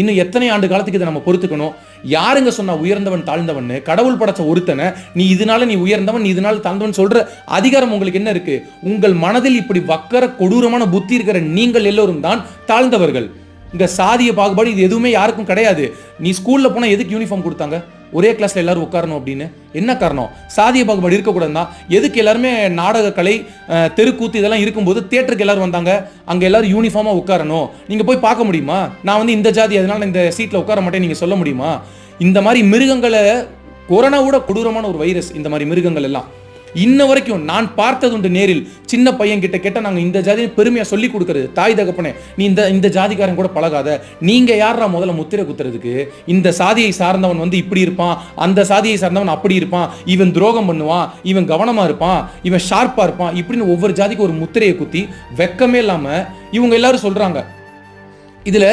இன்னும் எத்தனை ஆண்டு காலத்துக்கு இதை நம்ம பொறுத்துக்கணும்? யாருங்க சொன்னா உயர்ந்தவன் தாழ்ந்தவன் கடவுள் படைச்ச ஒருத்தனை நீ இதனால நீ உயர்ந்தவன் நீ இதனால தாழ்ந்தவன் சொல்ற அதிகாரம் உங்களுக்கு என்ன இருக்கு? உங்கள் மனதில் இப்படி வக்கர கொடூரமான புத்தி இருக்கிற நீங்கள் எல்லோரும் தான் தாழ்ந்தவர்கள். இங்க சாதிய பாகுபாடு இது எதுவுமே யாருக்கும் கிடையாது. நீ ஸ்கூல்ல போனா எதுக்கு யூனிஃபார்ம் கொடுத்தாங்க? ஒரே கிளாஸ்ல எல்லாரும் உட்காரணும் அப்படின்னு. என்ன காரணம்? சாதிய பாகுபாடு இருக்கக்கூடாதுன்னா எதுக்கு எல்லாருமே நாடக கலை தெருக்கூத்து இதெல்லாம் இருக்கும்போது தேட்டருக்கு எல்லாரும் வந்தாங்க அங்க எல்லாரும் யூனிஃபார்மா உட்காரணும். நீங்க போய் பார்க்க முடியுமா? நான் வந்து இந்த ஜாதி அதனால இந்த சீட்ல உட்கார மாட்டேன் நீங்க சொல்ல முடியுமா? இந்த மாதிரி மிருகங்களை கொரோனாவோட கொடூரமான ஒரு வைரஸ் இந்த மாதிரி மிருகங்கள் எல்லாம். இன்ன வரைக்கும் நான் பார்த்தது உண்டு நேரில். சின்ன பையன் கிட்ட கேட்ட நாங்கள் இந்த ஜாதியை பெருமையாக சொல்லி கொடுக்கறது. தாய் தகப்பனே நீ இந்த இந்த ஜாதிக்காரன் கூட பழகாத. நீங்க யாரா முதல்ல முத்திரை குத்துறதுக்கு? இந்த சாதியை சார்ந்தவன் வந்து இப்படி இருப்பான். அந்த சாதியை சார்ந்தவன் அப்படி இருப்பான். இவன் துரோகம் பண்ணுவான். இவன் கவனமா இருப்பான். இவன் ஷார்ப்பா இருப்பான். இப்படின்னு ஒவ்வொரு ஜாதிக்கு ஒரு முத்திரையை குத்தி வெக்கமே இல்லாம இவங்க எல்லாரும் சொல்றாங்க. இதுல